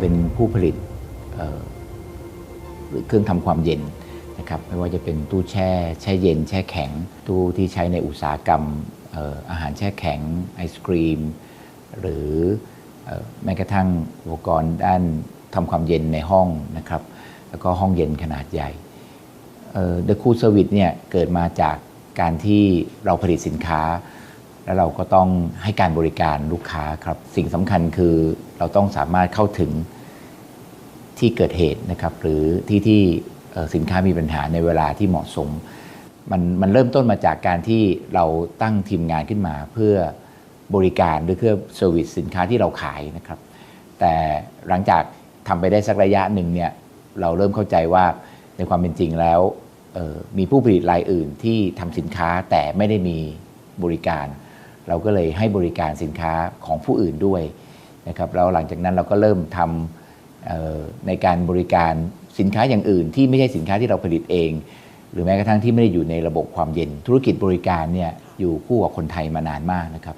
เป็นผู้ผลิตเอ่อหรือเครื่องทำความเย็นนะครับไม่ว่าจะเป็นตู้แช่แช่เย็น แช่แข็ง ตู้ที่ใช้ในอุตสาหกรรมอออาหารแช่แข็งไอศครีม หรืออแม้กระทั่งอุปกรณ์ด้านทำความเย็นในห้องนะครับแล้วก็ห้องเย็นขนาดใหญ่เอ่อ The Cool Service เนี่ยเกิดมาจากการที่เราผลิตสินค้า แล้วเราก็ต้องให้การบริการลูกค้าครับ สิ่งสำคัญคือ เราต้องสามารถเข้าถึงที่เกิดเหตุนะครับ หรือที่ที่สินค้ามีปัญหาในเวลาที่เหมาะสม มันมันเริ่มต้นมาจากการที่เราตั้งทีมงานขึ้นมาเพื่อบริการหรือเพื่อเซอร์วิสสินค้าที่เราขายนะครับ แต่หลังจากทำไปได้สักระยะหนึ่งเนี่ยเราเริ่มเข้าใจว่าในความเป็นจริงแล้วมีผู้ผลิตรายอื่นที่ทำสินค้าแต่ไม่ได้มีบริการ เราก็เลยให้บริการสินค้าของผู้อื่นด้วย นะครับแล้วหลังจากนั้นเราก็เริ่มทำในการบริการสินค้าอย่างอื่น ที่ไม่ใช่สินค้าที่เราผลิตเอง หรือแม้กระทั่งที่ไม่ได้อยู่ในระบบความเย็น ธุรกิจบริการเนี่ยอยู่คู่กับคนไทยมานานมากนะครับ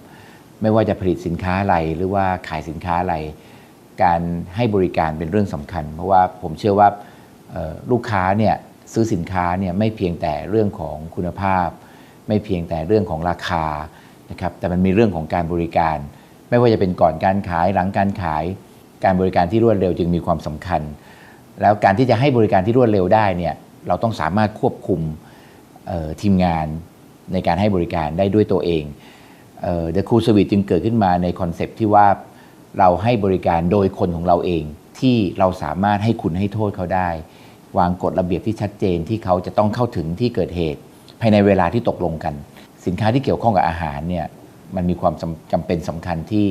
ไม่ว่าจะผลิตสินค้าอะไรหรือว่าขายสินค้าอะไร การให้บริการเป็นเรื่องสำคัญ เพราะว่าผมเชื่อว่าลูกค้าเนี่ยซื้อสินค้าเนี่ยไม่เพียงแต่เรื่องของคุณภาพ ไม่เพียงแต่เรื่องของราคานะครับแต่มันมีเรื่องของการบริการ ไม่ว่าจะเป็นก่อนการขายหลังการขาย การบริการที่รวดเร็วจึงมีความสำคัญ แล้วการที่จะให้บริการที่รวดเร็วได้เนี่ยเราต้องสามารถควบคุมทีมงานในการให้บริการได้ด้วยตัวเองเอ่อ The Cool Service จึงเกิดขึ้นมาในคอนเซปที่ว่าเราให้บริการโดยคนของเราเอง ที่เราสามารถให้คุณให้โทษเขาได้ วางกฎระเบียบที่ชัดเจนที่เขาจะต้องเข้าถึงที่เกิดเหตุ ภายในเวลาที่ตกลงกัน สินค้าที่เกี่ยวข้องกับอาหารเนี่ย มันมีความจำจำเป็นสำคัญที่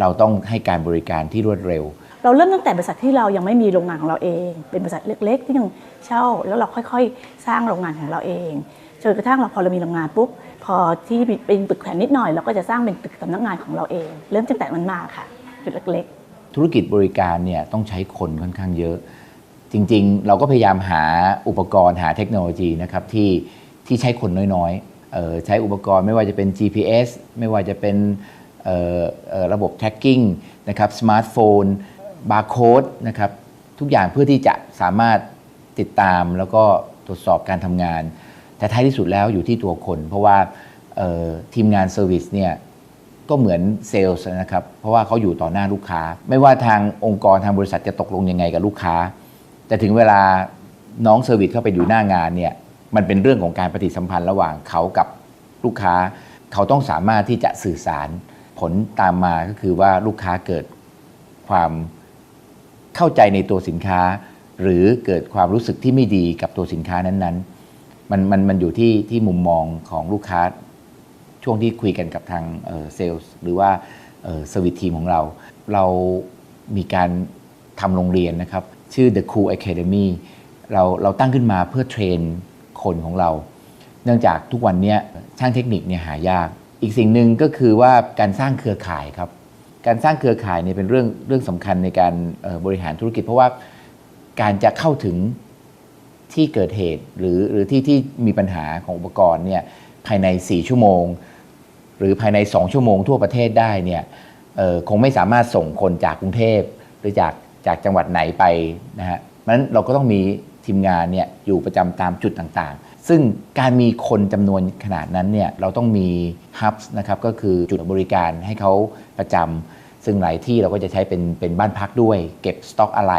เราต้องให้การบริการที่รวดเร็ว เราเริ่มตั้งแต่บริษัทที่เรายังไม่มีโรงงานของเราเอง เป็นบริษัทเล็ก ๆ ที่ยังเช่า แล้วเราค่อยๆ สร้างโรงงานของเราเองจนกระทั่งเราพอเรามีโรงงานปุ๊บพอที่เป็นตึกแถวนิดหน่อยเราก็จะสร้างเป็นตึกสำนักงานของเราเอง เริ่มตั้งแต่มันมาค่ะจุดเล็กๆ ธุรกิจบริการเนี่ยต้องใช้คนค่อนข้างเยอะ จริง ๆ เราก็พยายามหาอุปกรณ์หาเทคโนโลยีนะครับที่ที่ใช้คนน้อยๆเอ่อ ใช้อุปกรณ์ไม่ว่าจะเป็น GPS ไม่ว่าจะเป็นระบบ tracking นะครับสมาร์ทโฟนบาร์โค้ดนะครับทุกอย่างเพื่อที่จะสามารถติดตามแล้วก็ตรวจสอบการทำงาน แต่ท้ายที่สุดแล้วอยู่ที่ตัวคน เพราะว่าทีมงานเซอร์วิสเนี่ยก็เหมือนเซลล์นะครับ เพราะว่าเขาอยู่ต่อหน้าลูกค้า ไม่ว่าทางองค์กรทางบริษัทจะตกลงยังไงกับลูกค้า แต่ถึงเวลาน้องเซอร์วิสเข้าไปอยู่หน้างานเนี่ย มันเป็นเรื่องของการปฏิสัมพันธ์ระหว่างเขากับลูกค้า เขาต้องสามารถที่จะสื่อสาร ผลตามมาก็คือว่าลูกค้าเกิดความเข้าใจในตัวสินค้า หรือเกิดความรู้สึกที่ไม่ดีกับตัวสินค้านั้นๆ มันมันมันอยู่ที่ที่มุมมองของลูกค้า ช่วงที่คุยกันกับทางเซลล์หรือว่าเซอร์วิสทีมของเรา เรามีการทำโรงเรียนนะครับ ชื่อ The Cool Academy เราเราตั้งขึ้นมาเพื่อเทรน คนของเรา เนื่องจากทุกวันนี้ช่างเทคนิคเนี่ยหายาก อีกสิ่งหนึ่งก็คือว่าการสร้างเครือข่ายครับ การสร้างเครือข่ายเนี่ยเป็นเรื่องเรื่องสำคัญในการบริหารธุรกิจ เพราะว่าการจะเข้าถึงที่เกิดเหตุหรือหรือที่ที่มีปัญหาของอุปกรณ์เนี่ยภายใน 4 ชั่วโมง หรือภายใน 2 ชั่วโมงทั่วประเทศได้เนี่ยคงไม่สามารถส่งคนจากกรุงเทพหรือจากจากจังหวัดไหนไปนะฮะเพราะนั้นเราก็ต้องมี ทีมงานเนี่ยอยู่ประจำตามจุดต่างๆ ซึ่งการมีคนจำนวนขนาดนั้นเนี่ยเราต้องมีฮับส์นะครับก็คือจุดบริการให้เขาประจำซึ่งหลายที่เราก็จะใช้เป็นเป็นบ้านพักด้วย เก็บสต็อกอะไร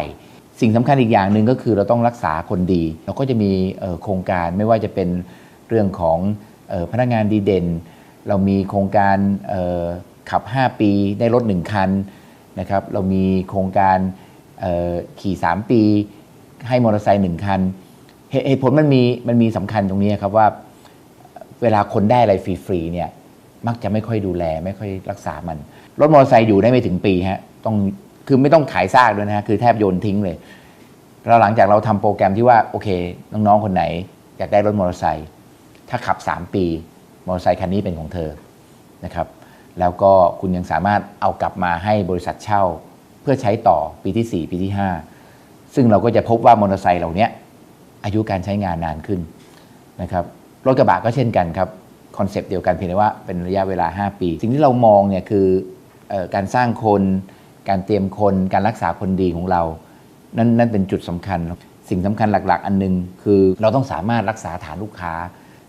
สิ่งสำคัญอีกอย่างหนึ่งก็คือเราต้องรักษาคนดี เราก็จะมีโครงการไม่ว่าจะเป็นเรื่องของออพนักงานดีเด่น เรามีโครงการขับ 5 ปีได้รถ 1 คันนะครับเรามีโครงการเอ่อขี่ 3 ปี ให้มอเตอร์ไซค์1คันเหตุเหตุผลมันมีมันมีสำคัญตรงนี้ครับว่าเวลาคนได้อะไรฟรีๆเนี่ยมักจะไม่ค่อยดูแลไม่ค่อยรักษามัน รถมอเตอร์ไซค์อยู่ได้ไม่ถึงปีฮะต้องคือไม่ต้องขายซากด้วยนะฮะคือแทบโยนทิ้งเลยแล้วหลังจากเราทำโปรแกรมที่ว่าโอเค น้องๆคนไหนอยากได้รถมอเตอร์ไซค์ถ้าขับ 3 ปีมอเตอร์ไซค์คันนี้เป็นของเธอนะครับแล้วก็คุณยังสามารถเอากลับมาให้บริษัทเช่า เพื่อใช้ต่อปีที่ 4 ปีที่ 5 ซึ่งเราก็จะพบว่ามอเตอร์ไซค์เหล่านี้อายุการใช้งานนานขึ้นนะครับรถกระบะก็เช่นกันครับคอนเซปต์เดียวกันเพียงแต่ว่าเป็นระยะเวลา 5 ปี สิ่งที่เรามองเนี่ยคืออการสร้างคน การเตรียมคน การรักษาคนดีของเรา นั่นนั่นเป็นจุดสำคัญ สิ่งสำคัญหลัก ๆ อันหนึงคือเราต้องสามารถรักษาฐานลูกค้า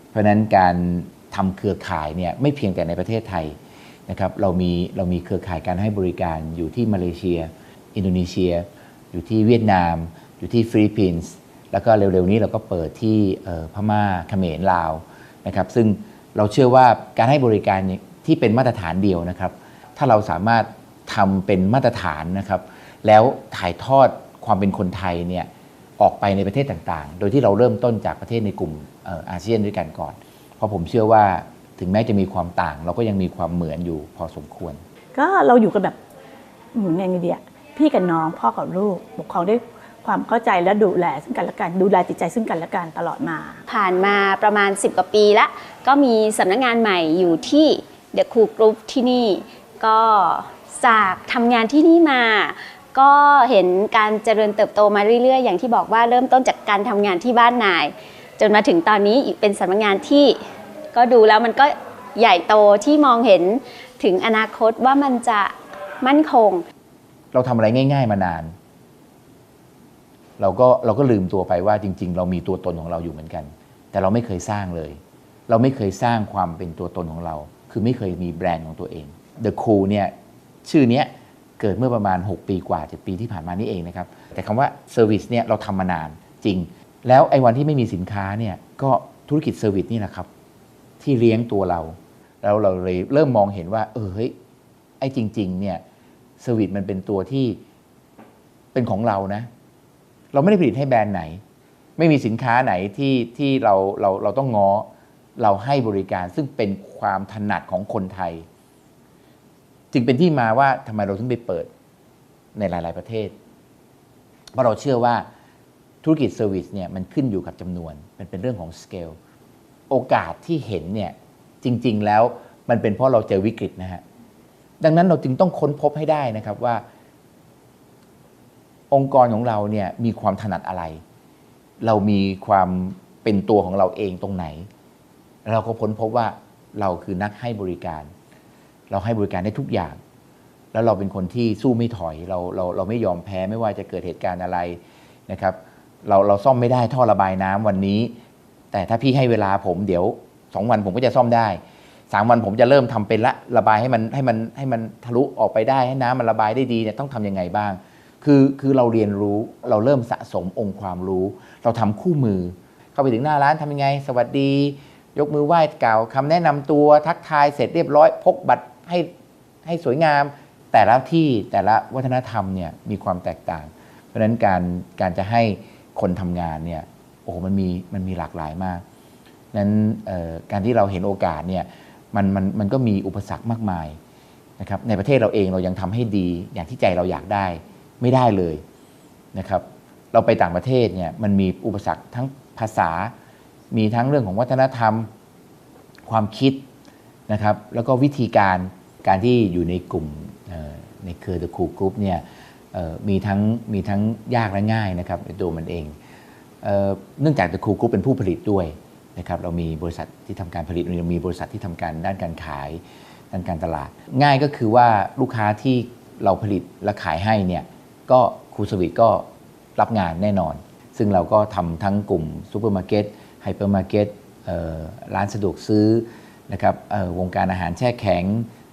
เพราะฉะนั้นการทำเครือข่ายเนี่ยไม่เพียงแต่ในประเทศไทยนะครับเรามีเรามีเครือข่ายการให้บริการอยู่ที่มาเลเซีย อินโดนีเซีย อยู่ที่เวียดนาม อยู่ที่ฟิลิปปินส์แล้วก็เร็วๆนี้เราก็เปิดที่พม่าเขมรลาวนะครับซึ่งเราเชื่อว่าการให้บริการที่เป็นมาตรฐานเดียวนะครับ ถ้าเราสามารถทำเป็นมาตรฐานนะครับ แล้วถ่ายทอดความเป็นคนไทยเนี่ยออกไปในประเทศต่างๆ โดยที่เราเริ่มต้นจากประเทศในกลุ่มเอ่ออาเซียนด้วยกันก่อน เพราะผมเชื่อว่าถึงแม้จะมีความต่าง เราก็ยังมีความเหมือนอยู่พอสมควร ก็เราอยู่กันแบบเหมือนไงเดีย พี่กับน้องพ่อกับลูกปกครองด้วยความเข้าใจและดูแลซึ่งกันและกันดูแลจิตใจซึ่งกันและกันตลอดมา ผ่านมาประมาณ 10 กว่าปีละ ก็มีสำนักงานใหม่อยู่ที่ The Cool Group ที่นี่ก็จากทำงานที่นี่มา ก็เห็นการเจริญเติบโตมาเรื่อยๆ อย่างที่บอกว่าเริ่มต้นจากการทำงานที่บ้านนาย จนมาถึงตอนนี้เป็นสำนักงานที่ก็ดูแล้วมันก็ใหญ่โตที่มองเห็นถึงอนาคตว่ามันจะมั่นคง เราทำอะไรง่าย ๆ มานาน เราก็เราก็ลืมตัวไปว่าจริง ๆ เรามีตัวตนของเราอยู่เหมือนกัน แต่เราไม่เคยสร้างเลย เราไม่เคยสร้างความเป็นตัวตนของเรา คือไม่เคยมีแบรนด์ของตัวเอง The Cool เนี่ยชื่อเนี้ยเกิดเมื่อประมาณ 6 ปีกว่า 7 ปีที่ผ่านมานี่เองนะครับ แต่คำว่า Service เนี่ยเราทำมานานจริง แล้วไอ้วันที่ไม่มีสินค้าเนี่ยก็ธุรกิจเซอร์วิสนี่แหละครับ ที่เลี้ยงตัวเรา แล้วเราเลยเริ่มมองเห็นว่า เออเฮ้ยไอ้จริง ๆ เนี่ย เซอร์วิสมันเป็นตัวที่เป็นของเรานะ เราไม่ได้ผลิตให้แบรนด์ไหน ไม่มีสินค้าไหนที่ที่เราเราเราต้องง้อเราให้บริการซึ่งเป็นความถนัดของคนไทย จึงเป็นที่มาว่าทำไมเราถึงไปเปิดในหลาย ๆ ประเทศ เพราะเราเชื่อว่าธุรกิจเซอร์วิสเนี่ยมันขึ้นอยู่กับจำนวน มันเป็นเรื่องของสเกลโอกาสที่เห็นเนี่ยจริง ๆ แล้วมันเป็นเพราะเราเจอวิกฤตนะฮะ ดังนั้นเราจึงต้องค้นพบให้ได้นะครับว่า องค์กรของเราเนี่ยมีความถนัดอะไร เรามีความเป็นตัวของเราเองตรงไหน เราก็ค้นพบว่าเราคือนักให้บริการ เราให้บริการได้ทุกอย่าง แล้วเราเป็นคนที่สู้ไม่ถอยเราเราเราไม่ยอมแพ้ไม่ว่าจะเกิดเหตุการณ์อะไรนะครับ เราเราซ่อมไม่ได้ท่อระบายน้ำวันนี้ แต่ถ้าพี่ให้เวลาผมเดี๋ยวสองวันผมก็จะซ่อมได้ สามวันผมจะเริ่มทำเป็นละระบายให้มันให้มันให้มันทะลุออกไปได้ให้น้ำมันระบายได้ดีเนี่ยต้องทำยังไงบ้าง คือคือเราเรียนรู้เราเริ่มสะสมองค์ความรู้ เราทำคู่มือ เข้าไปถึงหน้าร้านทำยังไง สวัสดี ยกมือไหว้กล่าวคำแนะนำตัวทักทายเสร็จเรียบร้อย พกบัตรให้ให้สวยงาม แต่ละที่แต่ละวัฒนธรรมเนี่ยมีความแตกต่าง เพราะฉะนั้นการการจะให้คนทำงานเนี่ยโอ้โหมันมีมันมีหลากหลายมากนั้นการที่เราเห็นโอกาสเนี่ย มันมันมันก็มีอุปสรรคมากมายนะครับในประเทศเราเองเรายังทำให้ดีอย่างที่ใจเราอยากได้ไม่ได้เลยนะครับ เราไปต่างประเทศเนี่ยมันมีอุปสรรคทั้งภาษา มีทั้งเรื่องของวัฒนธรรม ความคิดนะครับ แล้วก็วิธีการการที่อยู่ในกลุ่มในเครือ The Cool Group เนี่ยมีทั้งมีทั้งยากและง่ายนะครับในตัวมันเองเนื่องจาก The Cool Group เป็นผู้ผลิตด้วย นะครับเรามีบริษัทที่ทำการผลิตเรามีบริษัทที่ทำการด้านการขายด้านการตลาด ง่ายก็คือว่าลูกค้าที่เราผลิตและขายให้เนี่ยก็ครูสวิตก็รับงานแน่นอน ซึ่งเราก็ทำทั้งกลุ่มซูเปอร์มาร์เก็ตไฮเปอร์มาร์เก็ตร้านสะดวกซื้อนะครับวงการอาหารแช่แข็ง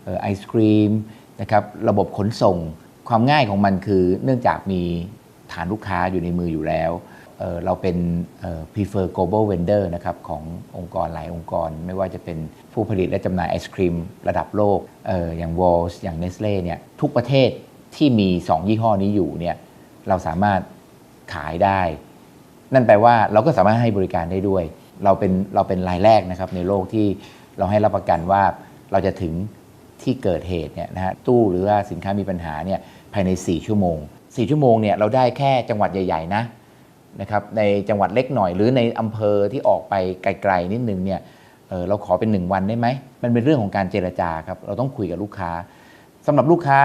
ออไอศครีมนะครับระบบขนส่งความง่ายของมันคือเนื่องจากมีฐานลูกค้าอยู่ในมืออยู่แล้ว เราเป็น prefer global vendor นะครับขององค์กรหลายองค์กร ไม่ว่าจะเป็นผู้ผลิตและจำหน่ายไอศครีมระดับโลกอออย่าง Walls อย่าง Nestle เนี่ยทุกประเทศที่มี 2 ยี่ห้อนี้อยู่เนี่ยเราสามารถขายได้ นั่นแปลว่าเราก็สามารถให้บริการได้ด้วย เราเป็นเราเป็นรายแรกนะครับในโลกที่เราให้รับประกันว่าเราจะถึงที่เกิดเหตุเนี่ยนะฮะตู้หรือว่าสินค้ามีปัญหาเนี่ยภายใน 4 ชั่วโมง 4 ชั่วโมงเนี่ยเราได้แค่จังหวัดใหญ่ ๆ นะ นะครับในจังหวัดเล็กหน่อย หรือในอำเภอที่ออกไปไกลๆนิดนึงเนี่ยเเราขอเป็น 1 วันได้ไหม มันเป็นเรื่องของการเจรจาครับ เราต้องคุยกับลูกค้าสำหรับลูกค้า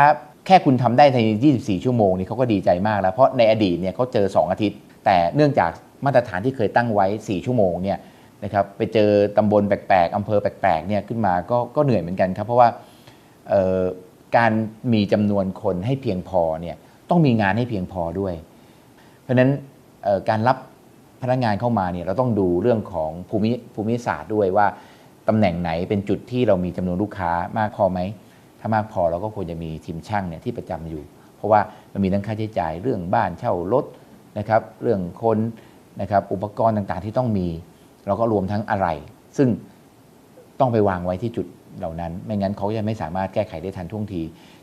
แค่คุณทำได้ใน 24 ชั่วโมงนี่เขาก็ดีใจมากแล้ว เพราะในอดีตเนี่ยเขาเจอ 2 อาทิตย์ แต่เนื่องจากมาตรฐานที่เคยตั้งไว้ 4 ชั่วโมงเนี่ยนะครับไปเจอตำบลแปลกๆอำเภอแปลกๆเนี่ยขึ้นมาก็ก็เหนื่อยเหมือนกันครับ เพราะว่าการมีจำนวนคนให้เพียงพอเนี่ยต้องมีงานให้เพียงพอด้วย เพราะฉะนั้น การรับพนักงานเข้ามาเนี่ยเราต้องดูเรื่องของภูมิภูมิศาสตร์ด้วยว่าตำแหน่งไหนเป็นจุดที่เรามีจำนวนลูกค้ามากพอไหม ถ้ามากพอเราก็ควรจะมีทีมช่างเนี่ยที่ประจำอยู่ เพราะว่ามันมีทั้งค่าใช้จ่ายเรื่องบ้านเช่ารถนะครับเรื่องคนนะครับอุปกรณ์ต่างๆที่ต้องมีแล้วก็รวมทั้งอะไร ซึ่งต้องไปวางไว้ที่จุดเหล่านั้น ไม่งั้นเขาจะไม่สามารถแก้ไขได้ทันท่วงที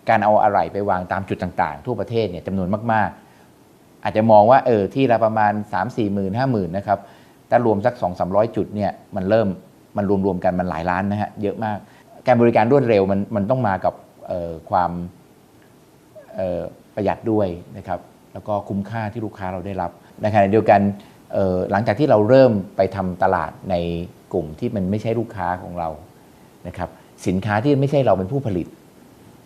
การเอาอะไรไปวางตามจุดต่างๆ ทั่วประเทศเนี่ยจำนวนมากๆ อาจจะมองว่าเออที่ละประมาณ 3 4 หมื่นห้าหมื่นนะครับถ้ารวมสัก 2 3 0 0 จุดเนี่ยมันเริ่มมันรวมๆกันมันหลายล้านนะฮะเยอะมาก การบริการรวดเร็วมันมันต้องมากับออความออประหยัดด้วยนะครับแล้วก็คุ้มค่าที่ลูกค้าเราได้รับในขณะเดียวกันออหลังจากที่เราเริ่มไปทำตลาดในกลุ่มที่มันไม่ใช่ลูกค้าของเรานะครับสินค้าที่ไม่ใช่เราเป็นผู้ผลิต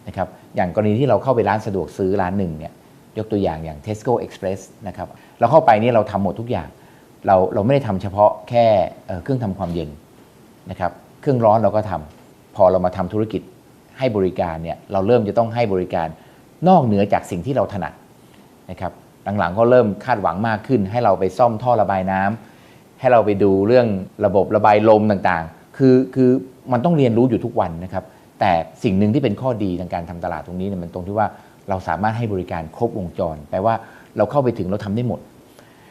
นะครับอย่างกรณีที่เราเข้าไปร้านสะดวกซื้อร้านหนึ่งเนี่ย ยกตัวอย่างอย่าง Tesco Express นะครับเราเข้าไปนี่เราทำหมดทุกอย่าง เราเราไม่ได้ทำเฉพาะแค่เเครื่องทำความเย็นนะครับเครื่องร้อนเราก็ทำพอเรามาทำธุรกิจให้บริการเนี่ยเราเริ่มจะต้องให้บริการนอกเหนือจากสิ่งที่เราถนัดนะครับหลังๆก็เริ่มคาดหวังมากขึ้น ให้เราไปซ่อมท่อระบายน้ำให้เราไปดูเรื่องระบบระบายลมต่างๆ คือคือมันต้องเรียนรู้อยู่ทุกวันนะครับแต่สิ่งหนึ่งที่เป็นข้อดีในการทำตลาดตรงนี้เนี่ยมันตรงที่ว่า เราสามารถให้บริการครบวงจร แปลว่าเราเข้าไปถึงเราทำได้หมด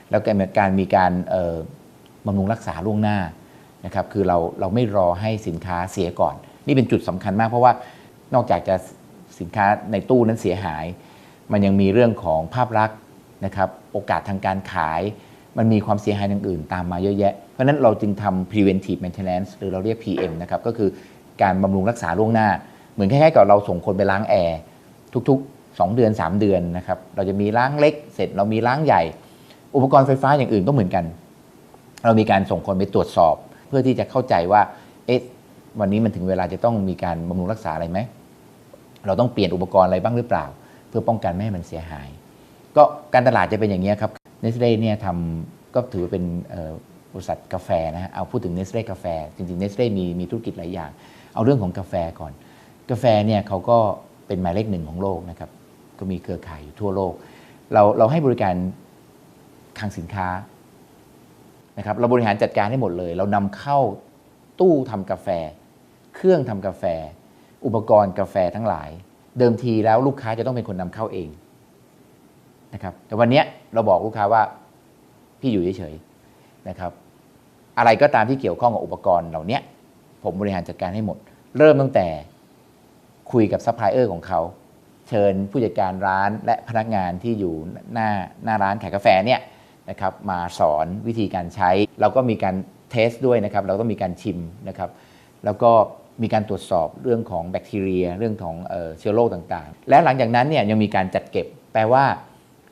แล้วการการมีการบำรุงรักษาล่วงหน้านะครับคือเราเราไม่รอให้สินค้าเสียก่อน นี่เป็นจุดสำคัญมาก เพราะว่านอกจากจะสินค้าในตู้นั้นเสียหาย มันยังมีเรื่องของภาพลักษณ์นะครับโอกาสทางการขาย มันมีความเสียหายอย่างอื่นตามมาเยอะแยะ เพราะนั้นเราจึงทำ preventive maintenance หรือเราเรียก PM นะครับก็คือการบำรุงรักษาล่วงหน้า เหมือนคล้ายๆกับเราส่งคนไปล้างแอร์ทุกๆ 2 เดือน 3 เดือนนะครับเราจะมีล้างเล็กเสร็จเรามีล้างใหญ่ อุปกรณ์ไฟฟ้าอย่างอื่นก็เหมือนกัน เรามีการส่งคนไปตรวจสอบ เพื่อที่จะเข้าใจว่าเอ๊ะวันนี้มันถึงเวลาจะต้องมีการบำรุงรักษาอะไรไหมเราต้องเปลี่ยนอุปกรณ์อะไรบ้างหรือเปล่า เพื่อป้องกันไม่ให้มันเสียหาย ก็การตลาดจะเป็นอย่างนี้ครับเนสเล่เนี่ยทำก็ถือว่าเป็นบริษัทกาแฟนะฮะเอาพูดถึงเนสเล่กาแฟ จริงๆเนสเล่มีมีธุรกิจหลายอย่าง เอาเรื่องของกาแฟก่อน กาแฟเนี่ยเขาก็เป็นหมายเลขหนึ่งของโลกนะครับ ก็มีเครือข่ายอยู่ทั่วโลก เราเราให้บริการคลังสินค้านะครับเราบริหารจัดการให้หมดเลย เรานำเข้าตู้ทำกาแฟ เครื่องทำกาแฟ อุปกรณ์กาแฟทั้งหลาย เดิมทีแล้วลูกค้าจะต้องเป็นคนนำเข้าเองนะครับแต่วันนี้เราบอกลูกค้าว่าพี่อยู่เฉยๆนะครับ อะไรก็ตามที่เกี่ยวข้องกับอุปกรณ์เหล่านี้ผมบริหารจัดการให้หมด เริ่มตั้งแต่คุยกับซัพพลายเออร์ของเขา เชิญผู้จัดการร้านและพนักงานที่อยู่หน้าหน้าร้านขายกาแฟเนี่ยนะครับมาสอนวิธีการใช้ เราก็มีการเทสด้วยนะครับ เราก็มีการชิมนะครับ แล้วก็มีการตรวจสอบเรื่องของแบคทีเรีย เรื่องของเอ่อเชื้อโรคต่างๆ และหลังจากนั้นเนี่ยยังมีการจัดเก็บ แปลว่า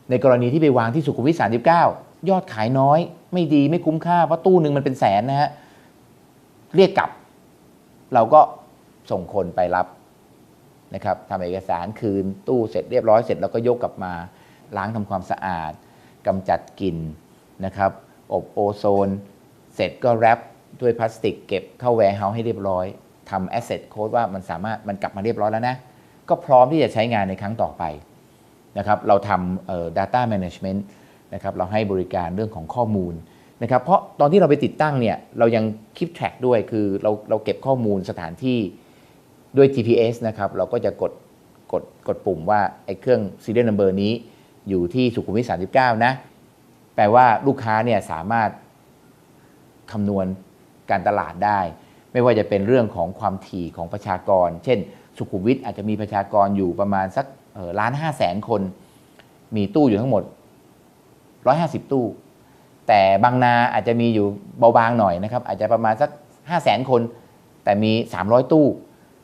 ในกรณีที่ไปวางที่สุขุมวิท 39 ยอดขายน้อย ไม่ดีไม่คุ้มค่า เพราะตู้หนึ่งมันเป็นแสนนะฮะ เรียกกลับ เราก็ส่งคนไปรับ นะครับทำเอกสารคืนตู้เสร็จเรียบร้อยเสร็จแล้วก็ยกกลับมาล้างทำความสะอาดกำจัดกลิ่นนะครับ อบโอโซน เสร็จก็แรปด้วยพลาสติกเก็บเข้าแวร์เฮาส์ให้เรียบร้อยทำแอสเซทโค้ดว่ามันสามารถมันกลับมาเรียบร้อยแล้วนะ ก็พร้อมที่จะใช้งานในครั้งต่อไปนะครับเราทำเอ่อ data management นะครับเราให้บริการเรื่องของข้อมูลนะครับเพราะตอนที่เราไปติดตั้งเนี่ยเรายังคิดแทร็กด้วยคือเราเราเก็บข้อมูลสถานที่ ด้วย GPS นะครับเราก็จะกดกดกดปุ่มว่าไอ้เครื่อง serial number นี้อยู่ที่สุขุมวิท39 นะ แปลว่าลูกค้าเนี่ยสามารถคำนวณการตลาดได้ ไม่ว่าจะเป็นเรื่องของความถี่ของประชากร เช่น สุขุมวิทอาจจะมีประชากรอยู่ประมาณสักล้านห้าแสนคน มีตู้อยู่ทั้งหมด 150 ตู้ แต่บางนาอาจจะมีอยู่เบาบางหน่อยนะครับอาจจะประมาณสัก 5 0 0แสนคน แต่มี 300 ตู้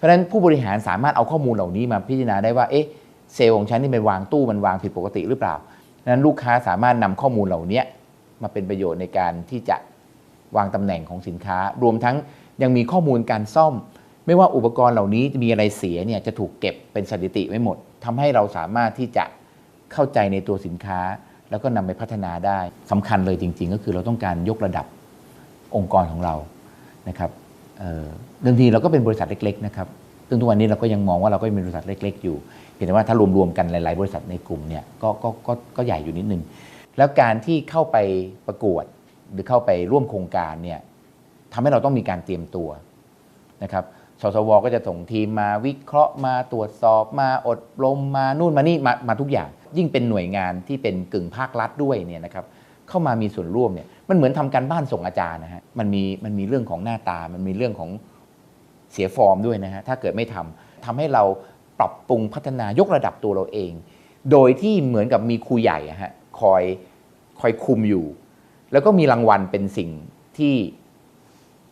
ราะฉะนั้นผู้บริหารสามารถเอาข้อมูลเหล่านี้มาพิจารณาได้ว่าเอ๊ะเซลล์ของฉันที่มันวางตู้มันวางผิดปกติหรือเปล่าดังนั้นลูกค้าสามารถนำข้อมูลเหล่านี้มาเป็นประโยชน์ในการที่จะวางตำแหน่งของสินค้า รวมทั้งยังมีข้อมูลการซ่อม ไม่ว่าอุปกรณ์เหล่านี้จะมีอะไรเสียเนี่ยจะถูกเก็บเป็นสถิติไว้หมดทำให้เราสามารถที่จะเข้าใจในตัวสินค้า แล้วก็นำไปพัฒนาได้สำคัญเลยจริง ๆ ก็คือเราต้องการยกระดับองค์กรของเรานะครับ เดิมทีเราก็เป็นบริษัทเล็กๆนะครับซึ่งทุกวันนี้เราก็ยังมองว่าเราก็ยังเป็นบริษัทเล็ก ๆ อยู่ เพียงแต่ว่าถ้ารวมๆกันหลาย ๆ บริษัทในกลุ่มเนี่ยก็ก็ก็ก็ใหญ่อยู่นิดนึง แล้วการที่เข้าไปประกวดหรือเข้าไปร่วมโครงการเนี่ยทำให้เราต้องมีการเตรียมตัวนะครับสสวก็จะส่งทีมมาวิเคราะห์มาตรวจสอบมาอดรมมานู่นมานี่มามาทุกอย่าง ยิ่งเป็นหน่วยงานที่เป็นกึ่งภาครัฐด้วยเนี่ยนะครับ เข้ามามีส่วนร่วมเนี่ยมันเหมือนทำการบ้านส่งอาจารย์นะฮะมันมีมันมีเรื่องของหน้าตา มันมีเรื่องของเสียฟอร์มด้วยนะฮะถ้าเกิดไม่ทำทำให้เราปรับปรุงพัฒนายกระดับตัวเราเอง โดยที่เหมือนกับมีครูใหญ่ฮะคอยคอยคุมอยู่ แล้วก็มีรางวัลเป็นสิ่งที่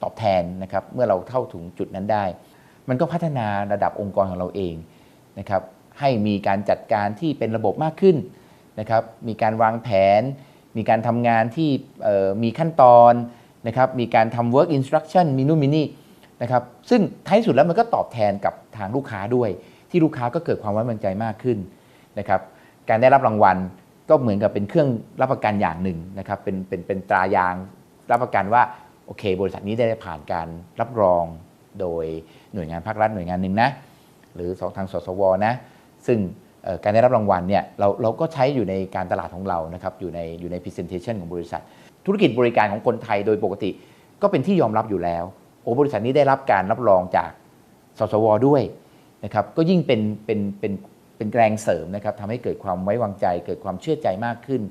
ตอบแทนนะครับเมื่อเราเข้าถึงจุดนั้นได้ มันก็พัฒนาระดับองค์กรของเราเองนะครับให้มีการจัดการที่เป็นระบบมากขึ้นนะครับมีการวางแผน มีการทำงานที่มีขั้นตอนนะครับมีการทำ work instruction มีนู่นมีนี่นะครับซึ่งท้ายสุดแล้วมันก็ตอบแทนกับทางลูกค้าด้วย ที่ลูกค้าก็เกิดความไว้วางใจมากขึ้นนะครับการได้รับรางวัลก็เหมือนกับเป็นเครื่องรับประกันอย่างหนึ่งนะครับเป็นเป็นเป็นตรายางรับประกันว่าโอเค บริษัทนี้ได้ผ่านการรับรองโดยหน่วยงานภาครัฐหน่วยงานหนึ่งนะหรือทางสสวนะ ซึ่ง การได้รับรางวัลเนี่ยเราเราก็ใช้อยู่ในการตลาดของเรานะครับอยู่ในอยู่ใน presentation ของบริษัท ธุรกิจบริการของคนไทยโดยปกติ ก็เป็นที่ยอมรับอยู่แล้วโอ้บริษัทนี้ได้รับการรับรองจากสสวด้วยนะครับก็ยิ่งเป็นเป็นเป็นเป็นแรงเสริมนะครับทำให้เกิดความไว้วางใจ เกิดความเชื่อใจมากขึ้น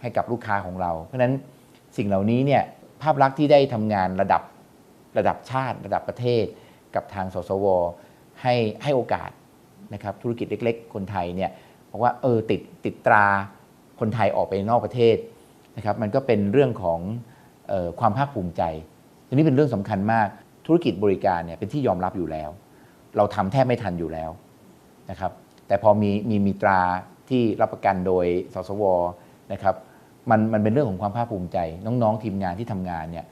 ให้กับลูกค้าของเรา เพราะฉะนั้นสิ่งเหล่านี้เนี่ยภาพลักษณ์ที่ได้ทำงานระดับระดับชาติ ระดับประเทศ กับทางสสวให้ให้โอกาส นะครับธุรกิจเล็ก ๆ คนไทยเนี่ยบอกว่าเออติดติดตราคนไทยออกไปนอกประเทศนะครับมันก็เป็นเรื่องของออความภาคภูมิใจทีนี้เป็นเรื่องสำคัญมากธุรกิจบริการเนี่ยเป็นที่ยอมรับอยู่แล้ว เราทำแทบไม่ทันอยู่แล้วนะครับแต่พอมีมีมีตราที่รับประกันโดยสสวนะครับมันมันเป็นเรื่องของความภาคภูมิใจ น้องๆทีมงานที่ทำงานเนี่ย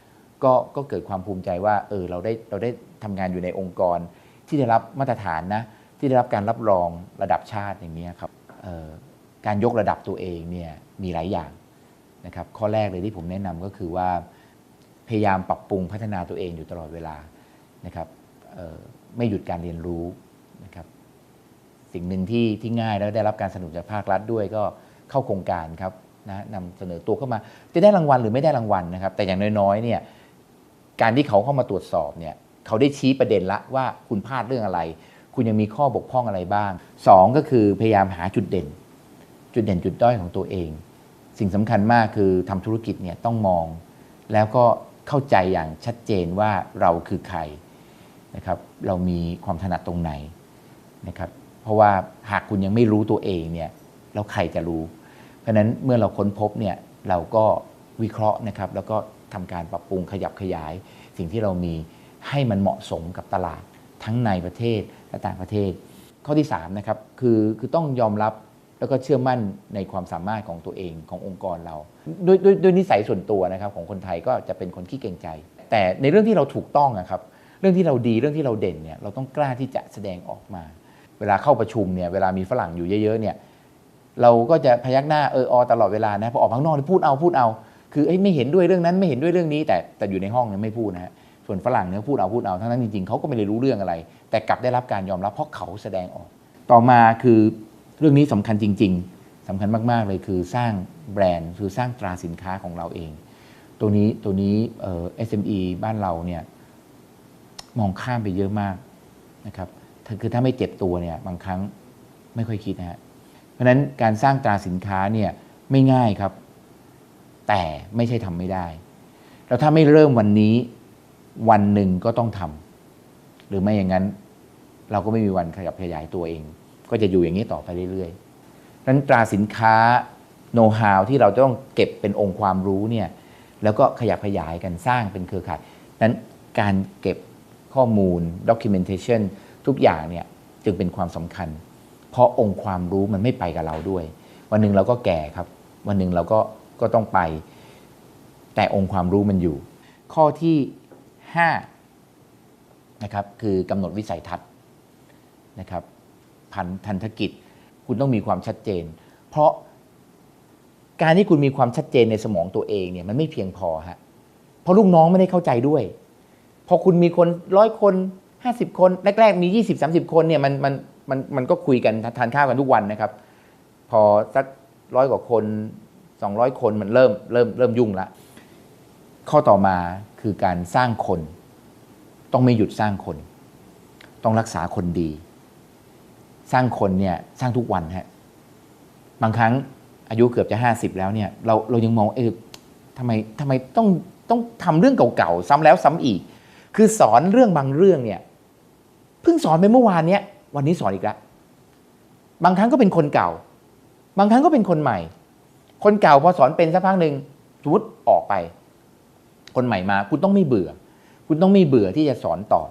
ก็ก็เกิดความภูมิใจว่าเออเราได้เราได้ทำงานอยู่ในองค์กรที่ได้รับมาตรฐานนะ ที่ได้รับการรับรองระดับชาติอย่างนี้ครับการยกระดับตัวเองเนี่ยมีหลายอย่างนะครับข้อแรกเลยที่ผมแนะนำก็คือว่าพยายามปรับปรุงพัฒนาตัวเองอยู่ตลอดเวลานะครับไม่หยุดการเรียนรู้นะครับสิ่งหนึ่งที่ที่ง่ายแล้วได้รับการสนับสนุนจากภาครัฐด้วยก็เข้าโครงการครับนะนำเสนอตัวเข้ามา จะได้รางวัลหรือไม่ได้รางวัลนะครับ แต่อย่างน้อยๆเนี่ยการที่เขาเข้ามาตรวจสอบเนี่ยเขาได้ชี้ประเด็นละว่าคุณพลาดเรื่องอะไร คุณยังมีข้อบกพร่องอะไรบ้างสองก็คือพยายามหาจุดเด่น จุดเด่นจุดด้อยของตัวเอง สิ่งสำคัญมากคือทำธุรกิจเนี่ยต้องมอง แล้วก็เข้าใจอย่างชัดเจนว่าเราคือใครนะครับเรามีความถนัดตรงไหนนะครับเพราะว่าหากคุณยังไม่รู้ตัวเองเนี่ยแล้วใครจะรู้ เพราะฉะนั้นเมื่อเราค้นพบเนี่ยเราก็วิเคราะห์นะครับแล้วก็ทำการปรับปรุงขยับขยาย สิ่งที่เรามีให้มันเหมาะสมกับตลาด ทั้งในประเทศและต่างประเทศ ข้อที่3นะครับคือคือต้องยอมรับแล้วก็เชื่อมั่นในความสามารถของตัวเองขององค์กรเราด้วยด้วยด้วยนิสัยส่วนตัวนะครับของคนไทยก็จะเป็นคนขี้เกรงใจ แต่ในเรื่องที่เราถูกต้องนะครับเรื่องที่เราดีเรื่องที่เราเด่นเนี่ยเราต้องกล้าที่จะแสดงออกมา เวลาเข้าประชุมเนี่ยเวลามีฝรั่งอยู่เยอะๆเนี่ยเราก็จะพยักหน้าเอออตลอดเวลานะพอออกข้างนอกพูดเอาพูดเอา คือไม่เห็นด้วยเรื่องนั้นไม่เห็นด้วยเรื่องนี้ แต่แต่อยู่ในห้องเนี่ยไม่พูดนะฮะ ส่วนฝรั่งเนี่ยพูดเอาพูดเอาทั้งนั้นจริงๆเขาก็ไม่ได้รู้เรื่องอะไร แต่กลับได้รับการยอมรับเพราะเขาแสดงออก ต่อมาคือเรื่องนี้สำคัญจริง ๆสำคัญมากๆเลยคือสร้างแบรนด์คือสร้างตราสินค้าของเราเอง ตัวนี้ตัวนี้เอ่อ SME บ้านเราเนี่ยมองข้ามไปเยอะมากนะครับคือถ้าไม่เจ็บตัวเนี่ยบางครั้งไม่ค่อยคิดนะฮะเพราะฉะนั้นการสร้างตราสินค้าเนี่ยไม่ง่ายครับ แต่ไม่ใช่ทำไม่ได้แล้วถ้าไม่เริ่มวันนี้ วันหนึ่งก็ต้องทำหรือไม่อย่างนั้น เราก็ไม่มีวันขยับขยายตัวเอง ก็จะอยู่อย่างนี้ต่อไปเรื่อยๆนั้นตราสินค้าโน้ตฮาวที่เราต้องเก็บเป็นองค์ความรู้เนี่ยแล้วก็ขยับขยายกันสร้างเป็นเครือข่ายนั้นการเก็บข้อมูล documentation ทุกอย่างเนี่ยจึงเป็นความสำคัญ เพราะองค์ความรู้มันไม่ไปกับเราด้วย วันหนึ่งเราก็แก่ครับ วันหนึ่งเราก็ก็ต้องไป แต่องค์ความรู้มันอยู่ ข้อที่ 5นะครับคือกำหนดวิสัยทัศน์นะครับพันธันธกิจ คุณต้องมีความชัดเจน เพราะการที่คุณมีความชัดเจนในสมองตัวเองเนี่ยมันไม่เพียงพอฮะเพราะลูกน้องไม่ได้เข้าใจด้วย พอคุณมีคนร้อยคน50 คนแรกๆมี 20 30 คนเนี่ยมันมันมันมันก็คุยกันทานข้าวกันทุกวันนะครับ พอสักร้อยกว่าคน 200 คนมันเริ่มเริ่มเริ่มยุ่งละข้อต่อมา คือการสร้างคน ต้องไม่หยุดสร้างคน ต้องรักษาคนดี สร้างคนเนี่ยสร้างทุกวันฮะบางครั้งอายุเกือบจะ 50 แล้วเนี่ยเราเรายังมองเออทำไมทำไมต้องต้องทำเรื่องเก่าๆซ้ำแล้วซ้ำอีก คือสอนเรื่องบางเรื่องเนี่ยเพิ่งสอนไปเมื่อวานเนี้ยวันนี้สอนอีกแล้วบางครั้งก็เป็นคนเก่า บางครั้งก็เป็นคนใหม่ คนเก่าพอสอนเป็นสักพักหนึ่งสมมติออกไป คนใหม่มา คุณต้องไม่เบื่อ คุณต้องไม่เบื่อที่จะสอนต่อ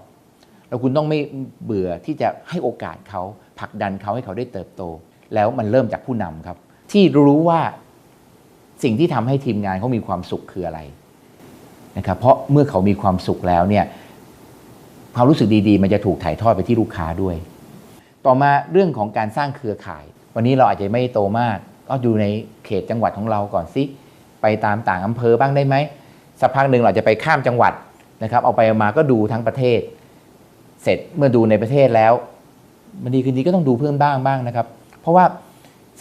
แล้วคุณต้องไม่เบื่อที่จะให้โอกาสเขาผลักดันเขาให้เขาได้เติบโต แล้วมันเริ่มจากผู้นำครับ ที่รู้ว่าสิ่งที่ทำให้ทีมงานเขามีความสุขคืออะไรนะครับเพราะเมื่อเขามีความสุขแล้วเนี่ยความรู้สึกดีๆ มันจะถูกถ่ายทอดไปที่ลูกค้าด้วย ต่อมาเรื่องของการสร้างเครือข่าย วันนี้เราอาจจะไม่โตมาก ก็อยู่ในเขตจังหวัดของเราก่อนสิ ไปตามต่างอำเภอบ้างได้ไหม สักพักหนึ่งเราจะไปข้ามจังหวัดนะครับ เอาไปมาก็ดูทั้งประเทศ เสร็จเมื่อดูในประเทศแล้วมันดีคืนดีก็ต้องดูเพื่อนบ้างบ้างนะครับ เพราะว่า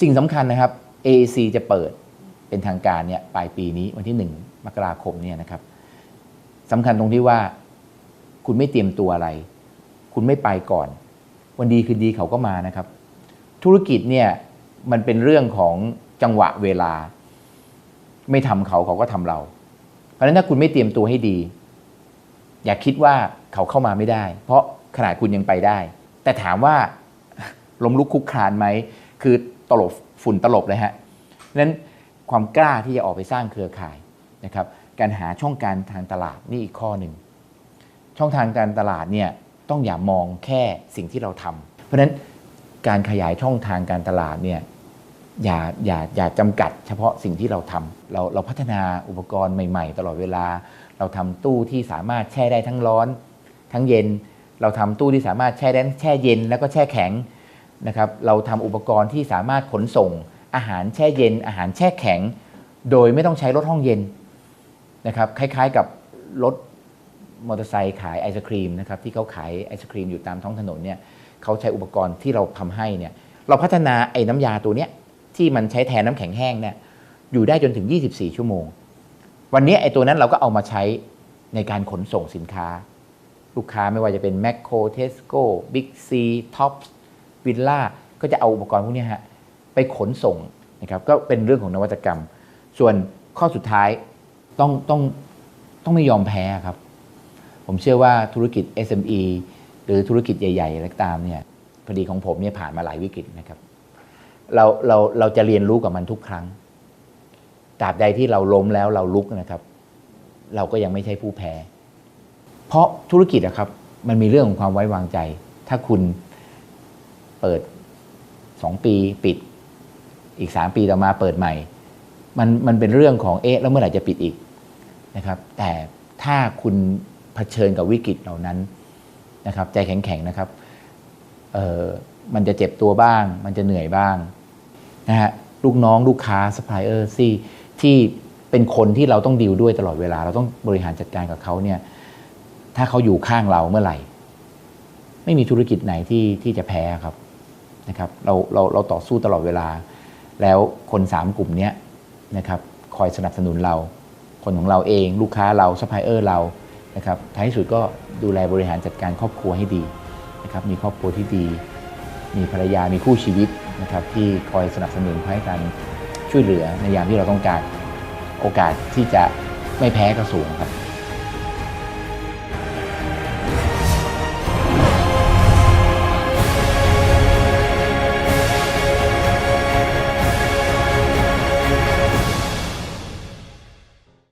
สิ่งสำคัญนะครับ AAC จะเปิดเป็นทางการเนี่ยปลายปีนี้วันที่ 1 มกราคมเนี่ยนะครับสำคัญตรงที่ว่าคุณไม่เตรียมตัวอะไร คุณไม่ไปก่อน วันดีคืนดีเขาก็มานะครับ ธุรกิจเนี่ยมันเป็นเรื่องของจังหวะเวลา ไม่ทำเขาเขาก็ทำเรา ราะฉะนั้นถ้าคุณไม่เตรียมตัวให้ดี อย่าคิดว่าเขาเข้ามาไม่ได้ เพราะขนาดคุณยังไปได้ แต่ถามว่าล้มลุกคลุกคลานไหมคือตลบฝุ่นตลบเลยฮะนั้นความกล้าที่จะออกไปสร้างเครือข่ายนะครับ การหาช่องการทางตลาดนี่อีกข้อหนึ่งช่องทางการตลาดเนี่ยต้องอย่ามองแค่สิ่งที่เราทำเพราะฉะนั้นการขยายช่องทางการตลาดเนี่ย อย่าอย่าอย่าจำกัดเฉพาะสิ่งที่เราทำเราเราพัฒนาอุปกรณ์ใหม่ๆ ตลอดเวลา เราทำตู้ที่สามารถแช่ได้ทั้งร้อน ทั้งเย็น เราทำตู้ที่สามารถแช่ได้แช่เย็นแล้วก็แช่แข็งนะครับ เราทำอุปกรณ์ที่สามารถขนส่ง อาหารแช่เย็น อาหารแช่แข็ง โดยไม่ต้องใช้รถห้องเย็นนะครับคล้ายๆกับรถมอเตอร์ไซค์ขายไอศครีมนะครับที่เขาขายไอศครีมอยู่ตามท้องถนนเนี่ยเขาใช้อุปกรณ์ที่เราทำให้เนี่ยเราพัฒนาไอ้น้ำยาตัวเนี้ย ที่มันใช้แทนน้ำแข็งแห้งเนี่ยอยู่ได้จนถึง 24 ชั่วโมง วันนี้ไอ้ตัวนั้นเราก็เอามาใช้ในการขนส่งสินค้า ลูกค้าไม่ว่าจะเป็นแมคโครเทสโก้บิ๊กซีท็อปวิลล่าก็จะเอาอุปกรณ์พวกนี้ฮะไปขนส่งนะครับก็เป็นเรื่องของนวัตกรรม ส่วนข้อสุดท้ายต้องต้องต้องไม่ยอมแพ้ครับ ผมเชื่อว่าธุรกิจ SME หรือธุรกิจใหญ่ๆอะไรตามเนี่ยพอดีของผมเนี่ยผ่านมาหลายวิกฤตนะครับ เราเราเราจะเรียนรู้กับมันทุกครั้งตราบใดที่เราล้มแล้วเราลุกนะครับ เราก็ยังไม่ใช่ผู้แพ้ เพราะธุรกิจอะครับ มันมีเรื่องของความไว้วางใจ ถ้าคุณเปิดสองปีปิด อีกสามปีต่อมาเปิดใหม่ มันมันเป็นเรื่องของเอ๊ะแล้วเมื่อไหร่จะปิดอีกนะครับ แต่ถ้าคุณเผชิญกับวิกฤตเหล่านั้นนะครับ ใจแข็งๆนะครับเออ มันจะเจ็บตัวบ้าง มันจะเหนื่อยบ้างนะฮะลูกน้องลูกค้าซัพพลายเออร์ที่ที่เป็นคนที่เราต้องดีลด้วยตลอดเวลา เราต้องบริหารจัดการกับเขาเนี่ยถ้าเขาอยู่ข้างเราเมื่อไหร่ ไม่มีธุรกิจไหนที่ที่จะแพ้ครับนะครับเราเราเราต่อสู้ตลอดเวลา แล้วคนสามกลุ่มนี้นะครับคอยสนับสนุนเรา คนของเราเองลูกค้าเราซัพพลายเออร์เรานะครับท้ายที่สุดก็ดูแลบริหารจัดการครอบครัวให้ดีนะครับมีครอบครัวที่ดี มีภรรยามีคู่ชีวิตนะครับที่คอยสนับสนุนให้การช่วยเหลือในยามที่เราต้องการโอกาสที่จะไม่แพ้ก็สูงครับ